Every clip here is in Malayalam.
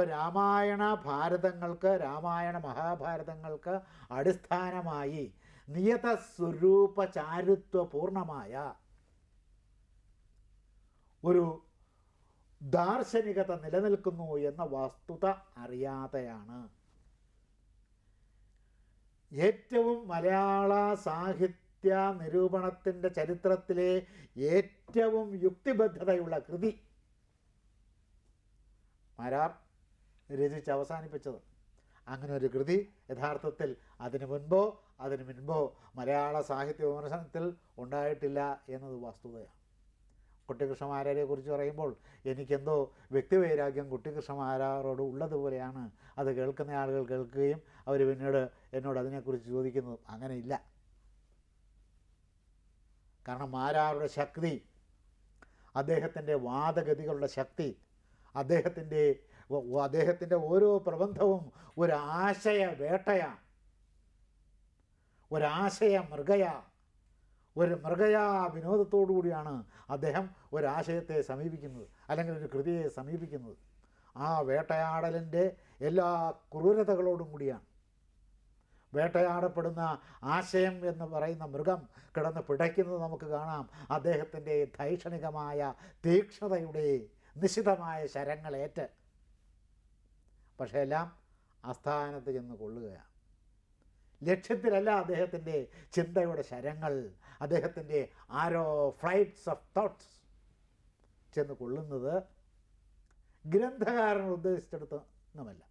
അപ്പോൾ രാമായണ ഭാരതങ്ങൾക്ക് രാമായണ മഹാഭാരതങ്ങൾക്ക് അടിസ്ഥാനമായി നിയത സ്വരൂപ ചാരുത്വപൂർണമായ ഒരു ദാർശനികത നിലനിൽക്കുന്നു എന്ന വസ്തുത അറിയാതെയാണ്. ഏറ്റവും മലയാള സാഹിത്യ നിരൂപണത്തിന്റെ ചരിത്രത്തിലെ ഏറ്റവും യുക്തിബദ്ധതയുള്ള കൃതി മാരാർ രചിച്ച് അവസാനിപ്പിച്ചത്. അങ്ങനെ ഒരു കൃതി യഥാർത്ഥത്തിൽ അതിനു മുൻപോ അതിനു മുൻപോ മലയാള സാഹിത്യ വിമർശനത്തിൽ ഉണ്ടായിട്ടില്ല എന്നത് വസ്തുതയാണ്. കുട്ടികൃഷ്ണമാരെ കുറിച്ച് പറയുമ്പോൾ എനിക്കെന്തോ വ്യക്തിവൈരാഗ്യം കുട്ടികൃഷ്ണമാരോട് ഉള്ളതുപോലെയാണ് അത് കേൾക്കുന്ന ആളുകൾ കേൾക്കുകയും അവർ പിന്നീട് എന്നോട് അതിനെക്കുറിച്ച് ചോദിക്കുന്നതും. അങ്ങനെയില്ല കാരണം മാരാറുടെ ശക്തി അദ്ദേഹത്തിന്റെ വാദഗതികളുടെ ശക്തി അദ്ദേഹത്തിന്റെ അദ്ദേഹത്തിന്റെ ഓരോ പ്രബന്ധവും ഒരാശയ വേട്ടയാ. ഒരാശയ മൃഗയാ. ഒരു മൃഗയാ വിനോദത്തോടു കൂടിയാണ് അദ്ദേഹം ഒരാശയത്തെ സമീപിക്കുന്നത് അല്ലെങ്കിൽ ഒരു കൃതിയെ സമീപിക്കുന്നത്. ആ വേട്ടയാടലിന്റെ എല്ലാ ക്രൂരതകളോടും കൂടിയാണ്. വേട്ടയാടപ്പെടുന്ന ആശയം എന്ന് പറയുന്ന മൃഗം കിടന്ന് പിടയ്ക്കുന്നത് നമുക്ക് കാണാം. അദ്ദേഹത്തിന്റെ ധൈക്ഷണികമായ തീക്ഷ്ണതയുടെ നിശിതമായ ശരങ്ങളേറ്റ് പക്ഷേ എല്ലാം ആസ്ഥാനത്ത് ചെന്ന് കൊള്ളുകയാണ്. ലക്ഷ്യത്തിലല്ല അദ്ദേഹത്തിന്റെ ചിന്തയുടെ ശരങ്ങൾ അദ്ദേഹത്തിന്റെ ആരോ ഫ്ലൈറ്റ്സ് ഓഫ് തോട്ട്സ് ചെന്ന് കൊള്ളുന്നത് ഗ്രന്ഥകാരൻ ഉദ്ദേശിച്ചെടുത്തൊന്നുമല്ല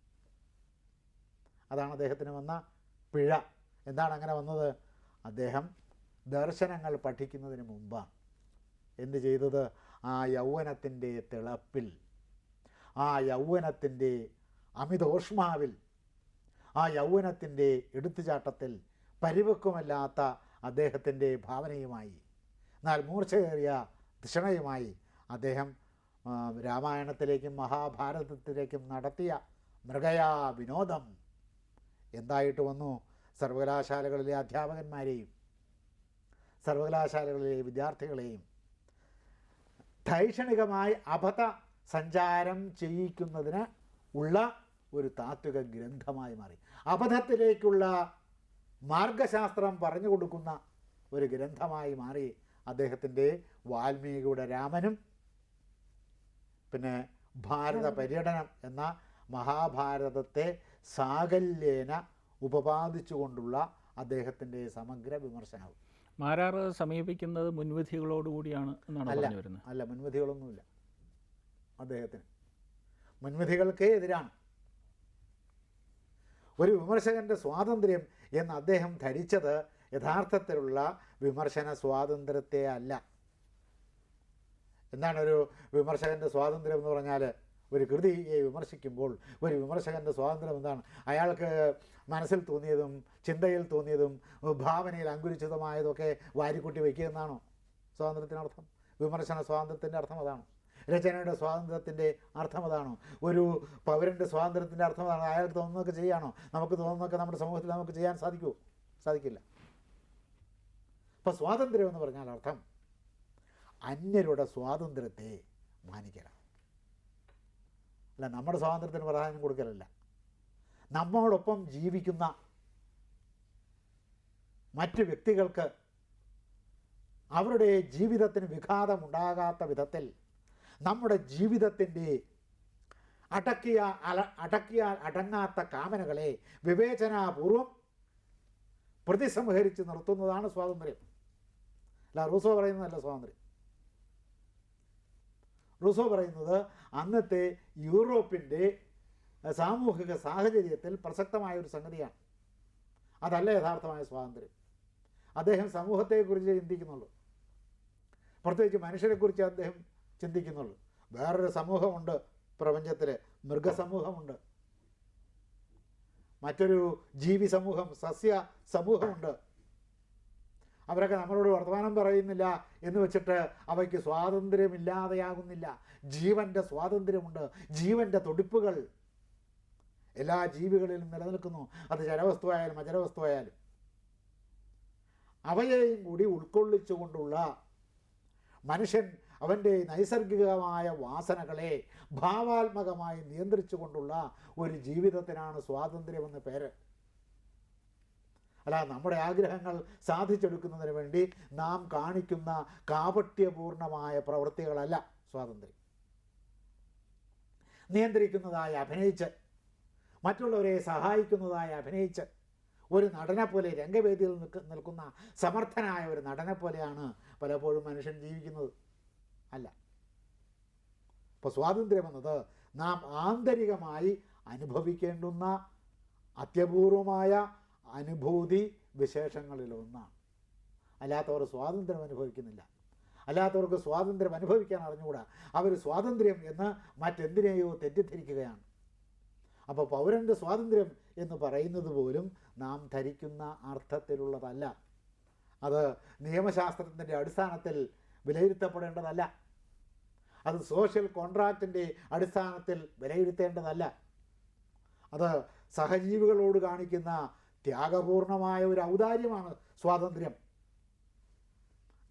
അതാണ് അദ്ദേഹത്തിന് വന്ന പിഴ. എന്താണ് അങ്ങനെ വന്നത്? അദ്ദേഹം ദർശനങ്ങൾ പഠിക്കുന്നതിന് മുമ്പാണ്. എന്ത് ചെയ്തത്? ആ യൗവനത്തിന്റെ തിളപ്പിൽ ആ യൗവനത്തിന്റെ അമിതോഷ്മാവിൽ ആ യൗവനത്തിന്റെ എടുത്തുചാട്ടത്തിൽ പരിവക്കുമല്ലാത്ത അദ്ദേഹത്തിന്റെ ഭാവനയുമായി എന്നാൽ മൂർച്ചയേറിയ ധിഷണയുമായി അദ്ദേഹം രാമായണത്തിലേക്കും മഹാഭാരതത്തിലേക്കും നടത്തിയ മൃഗയാ വിനോദം എന്തായിട്ട് വന്നു? സർവകലാശാലകളിലെ അധ്യാപകന്മാരെയും സർവകലാശാലകളിലെ വിദ്യാർത്ഥികളെയും ധൈക്ഷണികമായി അബദ്ധ സഞ്ചാരം ചെയ്യിക്കുന്നതിന് ഉള്ള ഒരു താത്വിക ഗ്രന്ഥമായി മാറി. അബദ്ധത്തിലേക്കുള്ള മാർഗശാസ്ത്രം പറഞ്ഞു കൊടുക്കുന്ന ഒരു ഗ്രന്ഥമായി മാറി അദ്ദേഹത്തിന്റെ വാൽമീകിയുടെ രാമനും പിന്നെ ഭാരത പര്യടനം എന്ന മഹാഭാരതത്തെ സാകല്യേന ഉപപാദിച്ചുകൊണ്ടുള്ള അദ്ദേഹത്തിന്റെ സമഗ്ര വിമർശനവും. മാരാറ് സമീപിക്കുന്നത് മുൻവിധികളോടുകൂടിയാണ് എന്നാണ് അല്ല അല്ല മുൻവിധികളൊന്നുമില്ല. അദ്ദേഹത്തിന് മുൻവിധികൾക്കേ എതിരാണ്. ഒരു വിമർശകന്റെ സ്വാതന്ത്ര്യം എന്ന് അദ്ദേഹം ധരിച്ചത് യഥാർത്ഥത്തിലുള്ള വിമർശന സ്വാതന്ത്ര്യത്തെ അല്ല. എന്താണ് ഒരു വിമർശകന്റെ സ്വാതന്ത്ര്യം എന്ന് പറഞ്ഞാൽ ഒരു കൃതിയെ വിമർശിക്കുമ്പോൾ ഒരു വിമർശകന്റെ സ്വാതന്ത്ര്യം എന്താണ്? അയാൾക്ക് മനസ്സിൽ തോന്നിയതും ചിന്തയിൽ തോന്നിയതും ഭാവനയിൽ അങ്കുരിച്ചതുമായതൊക്കെ വാരിക്കൂട്ടി വയ്ക്കുക എന്നാണോ? സ്വാതന്ത്ര്യത്തിനർത്ഥം. വിമർശന സ്വാതന്ത്ര്യത്തിന്റെ അർത്ഥം അതാണ്. രചനയുടെ സ്വാതന്ത്ര്യത്തിന്റെ അർത്ഥം അതാണോ ഒരു പൗരന്റെ സ്വാതന്ത്ര്യത്തിന്റെ അർത്ഥം അതാണ് അയാൾക്ക് തോന്നുന്നതൊക്കെ ചെയ്യാണോ? നമുക്ക് തോന്നുന്നതൊക്കെ നമ്മുടെ സമൂഹത്തിൽ നമുക്ക് ചെയ്യാൻ സാധിക്കുമോ സാധിക്കില്ല. അപ്പോൾ സ്വാതന്ത്ര്യം എന്ന് പറഞ്ഞാൽ അർത്ഥം അന്യരുടെ സ്വാതന്ത്ര്യത്തെ മാനിക്കണം അല്ല നമ്മുടെ സ്വാതന്ത്ര്യത്തിന് പ്രാധാന്യം കൊടുക്കലല്ല. നമ്മോടൊപ്പം ജീവിക്കുന്ന മറ്റ് വ്യക്തികൾക്ക് അവരുടെ ജീവിതത്തിന് വിഘാതമുണ്ടാകാത്ത വിധത്തിൽ നമ്മുടെ ജീവിതത്തിന്റെ അടക്കിയ അല അടക്കിയാൽ അടങ്ങാത്ത കാമനകളെ വിവേചനാപൂർവം പ്രതിസംഹരിച്ച് നിർത്തുന്നതാണ് സ്വാതന്ത്ര്യം. അല്ല റൂസോ പറയുന്നതല്ല സ്വാതന്ത്ര്യം. റൂസോ പറയുന്നത് അന്നത്തെ യൂറോപ്പിന്റെ സാമൂഹിക സാഹചര്യത്തിൽ പ്രസക്തമായ ഒരു സംഗതിയാണ്. അതല്ല യഥാർത്ഥമായ സ്വാതന്ത്ര്യം. അദ്ദേഹം സമൂഹത്തെക്കുറിച്ച് ചിന്തിക്കുന്നുള്ളൂ. പ്രത്യേകിച്ച് മനുഷ്യരെക്കുറിച്ച് അദ്ദേഹം ചിന്തിക്കുന്നുള്ളൂ. വേറൊരു സമൂഹമുണ്ട് പ്രപഞ്ചത്തിൽ മൃഗസമൂഹമുണ്ട്. മറ്റൊരു ജീവി സമൂഹം സസ്യ സമൂഹമുണ്ട്. അവരൊക്കെ നമ്മളോട് വർത്തമാനം പറയുന്നില്ല എന്ന് വെച്ചിട്ട് അവയ്ക്ക് സ്വാതന്ത്ര്യമില്ലാതെയാകുന്നില്ല. ജീവന്റെ സ്വാതന്ത്ര്യമുണ്ട് ജീവന്റെ തുടിപ്പുകൾ. എല്ലാ ജീവികളിലും നിലനിൽക്കുന്നു. അത് ജലവസ്തുവായാലും അജലവസ്തുവായാലും. അവയെയും കൂടി ഉൾക്കൊള്ളിച്ചുകൊണ്ടുള്ള മനുഷ്യൻ അവന്റെ നൈസർഗികമായ വാസനകളെ ഭാവാത്മകമായി നിയന്ത്രിച്ചുകൊണ്ടുള്ള ഒരു ജീവിതത്തിനാണ് സ്വാതന്ത്ര്യമെന്ന പേര്. അല്ല നമ്മുടെ ആഗ്രഹങ്ങൾ സാധിച്ചെടുക്കുന്നതിന് വേണ്ടി നാം കാണിക്കുന്ന കാപട്യപൂർണമായ പ്രവൃത്തികളല്ല സ്വാതന്ത്ര്യം. നിയന്ത്രിക്കുന്നതായി അഭിനയിച്ച് മറ്റുള്ളവരെ സഹായിക്കുന്നതായി അഭിനയിച്ച് ഒരു നടനെ പോലെ രംഗവേദിയിൽ നിൽക്കുന്ന സമർത്ഥനായ ഒരു നടനെ പോലെയാണ് പലപ്പോഴും മനുഷ്യൻ ജീവിക്കുന്നത്. അല്ല. ഇപ്പോൾ സ്വാതന്ത്ര്യം എന്നത് നാം ആന്തരികമായി അനുഭവിക്കേണ്ടുന്ന അത്യപൂർവമായ അനുഭൂതി വിശേഷങ്ങളിലൊന്നാണ് അല്ലാത്തവർ സ്വാതന്ത്ര്യം അനുഭവിക്കുന്നില്ല. അല്ലാത്തവർക്ക് സ്വാതന്ത്ര്യം അനുഭവിക്കാൻ അറിഞ്ഞുകൂടാ. അവർ സ്വാതന്ത്ര്യം എന്ന് മറ്റെന്തിനെയോ തെറ്റിദ്ധരിക്കുകയാണ്. അപ്പോൾ പൗരന്റെ സ്വാതന്ത്ര്യം എന്ന് പറയുന്നത് പോലും നാം ധരിക്കുന്ന അർത്ഥത്തിലുള്ളതല്ല. അത് നിയമശാസ്ത്രത്തിന്റെ അടിസ്ഥാനത്തിൽ വിലയിരുത്തപ്പെടേണ്ടതല്ല. അത് സോഷ്യൽ കോൺട്രാക്റ്റിന്റെ അടിസ്ഥാനത്തിൽ വിലയിരുത്തേണ്ടതല്ല. അത് സഹജീവികളോട് കാണിക്കുന്ന ത്യാഗപൂർണമായ ഒരു ഔദാര്യമാണ് സ്വാതന്ത്ര്യം.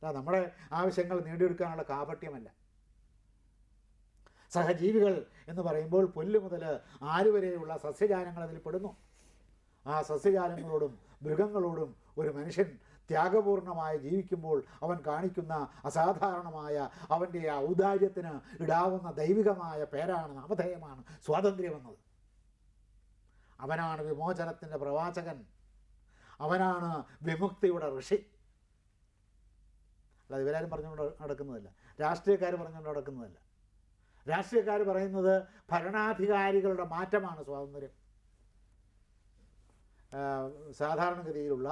നമ്മുടെ ആവശ്യങ്ങൾ നേടിയെടുക്കാനുള്ള കാപട്യമല്ല. സഹജീവികൾ എന്ന് പറയുമ്പോൾ പുല്ല് മുതൽ ആരുവരെയുള്ള സസ്യജാലങ്ങൾ അതിൽ പെടുന്നു ആ സസ്യജാലങ്ങളോടും മൃഗങ്ങളോടും ഒരു മനുഷ്യൻ ത്യാഗപൂർണമായി ജീവിക്കുമ്പോൾ അവൻ കാണിക്കുന്ന അസാധാരണമായ അവന്റെ ഔദാര്യത്തിന് ഇടാവുന്ന ദൈവികമായ പേരാണ് നാമധേയമാണ് സ്വാതന്ത്ര്യമെന്നത് അവനാണ് വിമോചനത്തിന്റെ പ്രവാചകൻ. അവനാണ് വിമുക്തിയുടെ ഋഷി. അല്ലാതെ ഇവരാരും പറഞ്ഞുകൊണ്ട് നടക്കുന്നതല്ല. രാഷ്ട്രീയക്കാർ പറഞ്ഞുകൊണ്ട് നടക്കുന്നതല്ല. രാഷ്ട്രീയക്കാർ പറയുന്നത് ഭരണാധികാരികളുടെ മാറ്റമാണ് സ്വാതന്ത്ര്യം. സാധാരണഗതിയിലുള്ള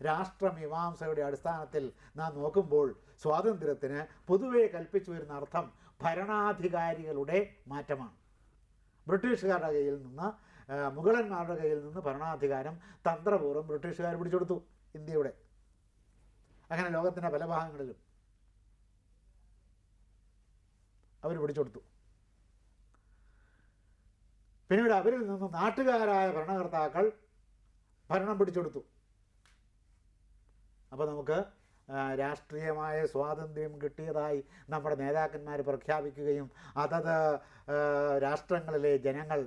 രാഷ്ട്രമീമാംസയുടെ അടിസ്ഥാനത്തിൽ നാം നോക്കുമ്പോൾ സ്വാതന്ത്ര്യത്തിന് പൊതുവെ കൽപ്പിച്ചു വരുന്ന അർത്ഥം ഭരണാധികാരികളുടെ മാറ്റമാണ്. ബ്രിട്ടീഷുകാരുടെ കയ്യിൽ നിന്ന് മുഗളന്മാരുടെ കയ്യിൽ നിന്ന് ഭരണാധികാരം തന്ത്രപൂർവം ബ്രിട്ടീഷുകാർ പിടിച്ചെടുത്തു ഇന്ത്യയുടെ. അങ്ങനെ ലോകത്തിന്റെ പല ഭാഗങ്ങളിലും അവർ പിടിച്ചെടുത്തു. പിന്നീട് അവരിൽ നിന്ന് നാട്ടുകാരായ ഭരണകർത്താക്കൾ ഭരണം പിടിച്ചെടുത്തു. അപ്പോൾ നമുക്ക് രാഷ്ട്രീയമായ സ്വാതന്ത്ര്യം കിട്ടിയതായി നമ്മുടെ നേതാക്കന്മാർ പ്രഖ്യാപിക്കുകയും അതത് രാഷ്ട്രങ്ങളിലെ ജനങ്ങൾ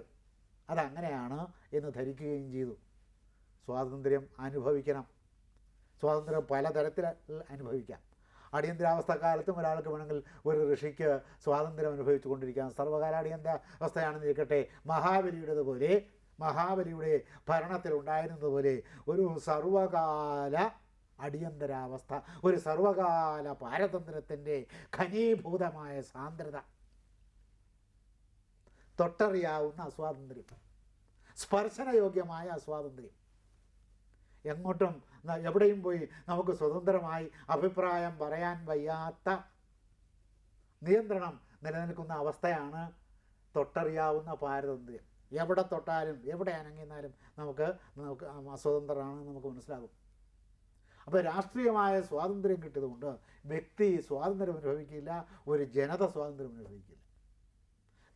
അതങ്ങനെയാണ് എന്ന് ധരിക്കുകയും ചെയ്തു. സ്വാതന്ത്ര്യം അനുഭവിക്കണം. സ്വാതന്ത്ര്യം പലതരത്തിൽ അനുഭവിക്കാം. അടിയന്തരാവസ്ഥ കാലത്തും ഒരാൾക്ക് വേണമെങ്കിൽ ഒരു ഋഷിക്ക് സ്വാതന്ത്ര്യം അനുഭവിച്ചു കൊണ്ടിരിക്കാം. സർവകാല അടിയന്തരാവസ്ഥയാണെന്ന് ഇരിക്കട്ടെ മഹാബലിയുടേതുപോലെ മഹാബലിയുടെ ഭരണത്തിലുണ്ടായിരുന്നതുപോലെ ഒരു സർവകാല അടിയന്തരാവസ്ഥ ഒരു സർവകാല പാരതന്ത്രത്തിന്റെ ഖനീഭൂതമായ സാന്ദ്രത. തൊട്ടറിയാവുന്ന അസ്വാതന്ത്ര്യം സ്പർശനയോഗ്യമായ അസ്വാതന്ത്ര്യം. എങ്ങോട്ടും എവിടെയും പോയി നമുക്ക് സ്വതന്ത്രമായി അഭിപ്രായം പറയാൻ വയ്യാത്ത നിയന്ത്രണം നിലനിൽക്കുന്ന അവസ്ഥയാണ് തൊട്ടറിയാവുന്ന പാരതന്ത്ര്യം. എവിടെ തൊട്ടാലും എവിടെ അനങ്ങിന്നാലും നമുക്ക് നമുക്ക് അസ്വതന്ത്രമാണെന്ന് നമുക്ക് മനസ്സിലാകും. അപ്പോൾ രാഷ്ട്രീയമായ സ്വാതന്ത്ര്യം കിട്ടിയതുകൊണ്ട് വ്യക്തി സ്വാതന്ത്ര്യം അനുഭവിക്കില്ല ഒരു ജനത സ്വാതന്ത്ര്യം അനുഭവിക്കില്ല.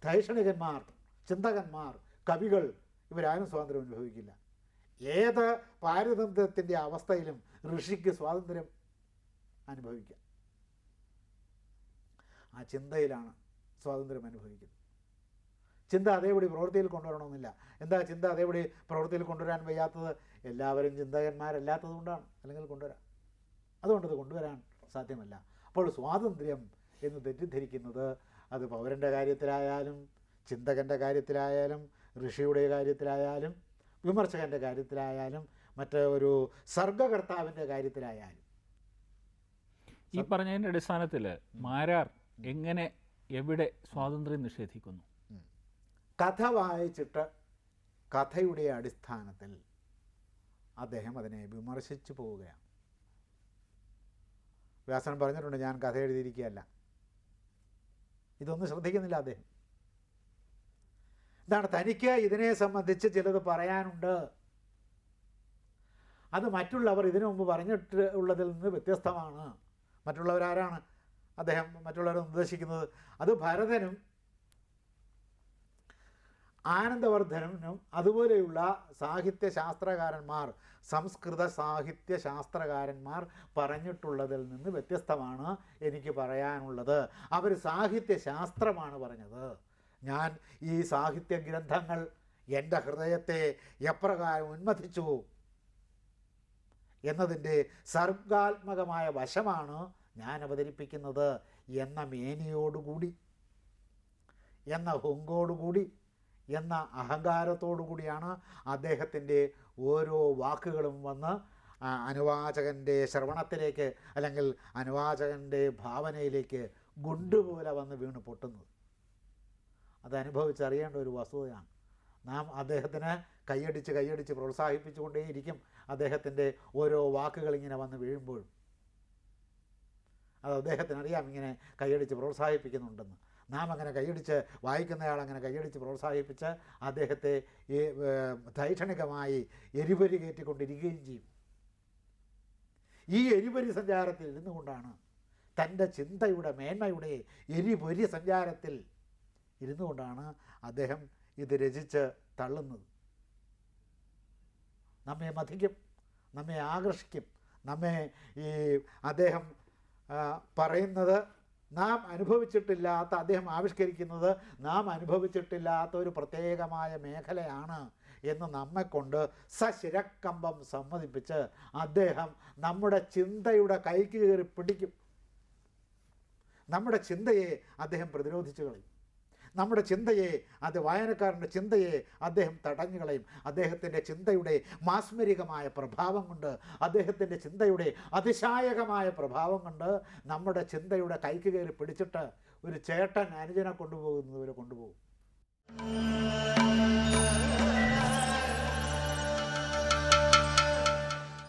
ധൈഷണികന്മാർ ചിന്തകന്മാർ കവികൾ ഇവരാരും സ്വാതന്ത്ര്യം അനുഭവിക്കില്ല. ഏത് പാരതന്ത്ര്യത്തിന്റെ അവസ്ഥയിലും ഋഷിക്ക് സ്വാതന്ത്ര്യം അനുഭവിക്കാം. ആ ചിന്തയിലാണ് സ്വാതന്ത്ര്യം അനുഭവിക്കുന്നത്. ചിന്ത അതേപടി പ്രവൃത്തിയിൽ കൊണ്ടുവരണമെന്നില്ല. എന്താ ചിന്ത അതേപടി പ്രവൃത്തിയിൽ കൊണ്ടുവരാൻ വയ്യാത്തത്? എല്ലാവരും ചിന്തകന്മാരല്ലാത്തത് കൊണ്ടാണ് അല്ലെങ്കിൽ കൊണ്ടുവരാം. അതുകൊണ്ടത് അത് കൊണ്ടുവരാൻ സാധ്യമല്ല. അപ്പോൾ സ്വാതന്ത്ര്യം എന്ന് തെറ്റിദ്ധരിക്കുന്നത് അത് പൗരന്റെ കാര്യത്തിലായാലും ചിന്തകന്റെ കാര്യത്തിലായാലും ഋഷിയുടെ കാര്യത്തിലായാലും വിമർശകന്റെ കാര്യത്തിലായാലും മറ്റേ ഒരു സർഗകർത്താവിന്റെ കാര്യത്തിലായാലും. ഈ പറഞ്ഞതിന്റെ അടിസ്ഥാനത്തിൽ മാരാർ എങ്ങനെ എവിടെ സ്വാതന്ത്ര്യം നിഷേധിക്കുന്നു? കഥ വായിച്ചിട്ട് കഥയുടെ അടിസ്ഥാനത്തിൽ അദ്ദേഹം അതിനെ വിമർശിച്ചു പോവുകയാണ്. വ്യാസൻ പറഞ്ഞിട്ടുണ്ട് ഞാൻ കഥ എഴുതിയിരിക്കുകയല്ല. ഇതൊന്നും ശ്രദ്ധിക്കുന്നില്ല അദ്ദേഹം. എന്താണ് തനിക്ക് ഇതിനെ സംബന്ധിച്ച് ചിലത് പറയാനുണ്ട്. അത് മറ്റുള്ളവർ ഇതിനു മുമ്പ് പറഞ്ഞിട്ട് ഉള്ളതിൽ നിന്ന് വ്യത്യസ്തമാണ്. മറ്റുള്ളവരാരാണ് അദ്ദേഹം മറ്റുള്ളവരെ നിർദ്ദേശിക്കുന്നത്? അത് ഭരതനും ആനന്ദവർദ്ധനും അതുപോലെയുള്ള സാഹിത്യ ശാസ്ത്രകാരന്മാർ സംസ്കൃത സാഹിത്യ ശാസ്ത്രകാരന്മാർ പറഞ്ഞിട്ടുള്ളതിൽ നിന്ന് വ്യത്യസ്തമാണ് എനിക്ക് പറയാനുള്ളത്. അവർ സാഹിത്യ ശാസ്ത്രമാണ് പറഞ്ഞത്. ഞാൻ ഈ സാഹിത്യ ഗ്രന്ഥങ്ങൾ എന്റെ ഹൃദയത്തെ എപ്രകാരം ഉന്മതിച്ചു എന്നതിന്റെ സർഗാത്മകമായ വശമാണ് ഞാൻ അവതരിപ്പിക്കുന്നത് എന്ന മേനിയോടുകൂടി എന്ന ഹുങ്കോടുകൂടി എന്ന അഹങ്കാരത്തോടു കൂടിയാണ് അദ്ദേഹത്തിന്റെ ഓരോ വാക്കുകളും വന്ന് അനുവാചകന്റെ ശ്രവണത്തിലേക്ക് അല്ലെങ്കിൽ അനുവാചകന്റെ ഭാവനയിലേക്ക് ഗുണ്ടുപോലെ വന്ന് വീണ് പൊട്ടുന്നത്. അത് അനുഭവിച്ചറിയേണ്ട ഒരു വസ്തുതയാണ്. നാം അദ്ദേഹത്തിന് കൈയടിച്ച് കൈയടിച്ച് പ്രോത്സാഹിപ്പിച്ചുകൊണ്ടേയിരിക്കും അദ്ദേഹത്തിന്റെ ഓരോ വാക്കുകൾ ഇങ്ങനെ വന്ന് വീഴുമ്പോഴും. അത് അദ്ദേഹത്തിനറിയാം ഇങ്ങനെ കൈയടിച്ച് പ്രോത്സാഹിപ്പിക്കുന്നുണ്ടെന്ന്. നാം അങ്ങനെ കൈയടിച്ച് വായിക്കുന്നയാൾ അങ്ങനെ കൈയടിച്ച് പ്രോത്സാഹിപ്പിച്ച് അദ്ദേഹത്തെ ദൈക്ഷണികമായി എരിപൊരി കയറ്റിക്കൊണ്ടിരിക്കുകയും ചെയ്യും. ഈ എരിപൊരി സഞ്ചാരത്തിൽ ഇരുന്നു കൊണ്ടാണ് തന്റെ ചിന്തയുടെ മേന്മയുടെ എരിപൊരി സഞ്ചാരത്തിൽ ഇരുന്നു കൊണ്ടാണ് അദ്ദേഹം ഇത് രചിച്ച് തള്ളുന്നത്. നമ്മെ മതിക്കും നമ്മെ ആകർഷിക്കും നമ്മെ ഈ അദ്ദേഹം പറയുന്നത് നാം അനുഭവിച്ചിട്ടില്ലാത്ത അദ്ദേഹം ആവിഷ്കരിക്കുന്നത് നാം അനുഭവിച്ചിട്ടില്ലാത്ത ഒരു പ്രത്യേകമായ മേഖലയാണ് എന്ന് നമ്മെക്കൊണ്ട് സശിരക്കമ്പം സമ്മതിപ്പിച്ച് അദ്ദേഹം നമ്മുടെ ചിന്തയുടെ കൈക്ക് കയറി പിടിക്കും. നമ്മുടെ ചിന്തയെ അദ്ദേഹം പ്രതിരോധിച്ചു കളയും. നമ്മുടെ ചിന്തയെ അത് വായനക്കാരന്റെ ചിന്തയെ അദ്ദേഹം തടഞ്ഞു കളയും. അദ്ദേഹത്തിന്റെ ചിന്തയുടെ മാസ്മരികമായ പ്രഭാവം കൊണ്ട് അദ്ദേഹത്തിന്റെ ചിന്തയുടെ അതിശായകമായ പ്രഭാവം കൊണ്ട് നമ്മുടെ ചിന്തയുടെ കൈക്ക് കയറി പിടിച്ചിട്ട് ഒരു ചേട്ടൻ അനുജനെ കൊണ്ടുപോകുന്നതുവരെ കൊണ്ടുപോകും.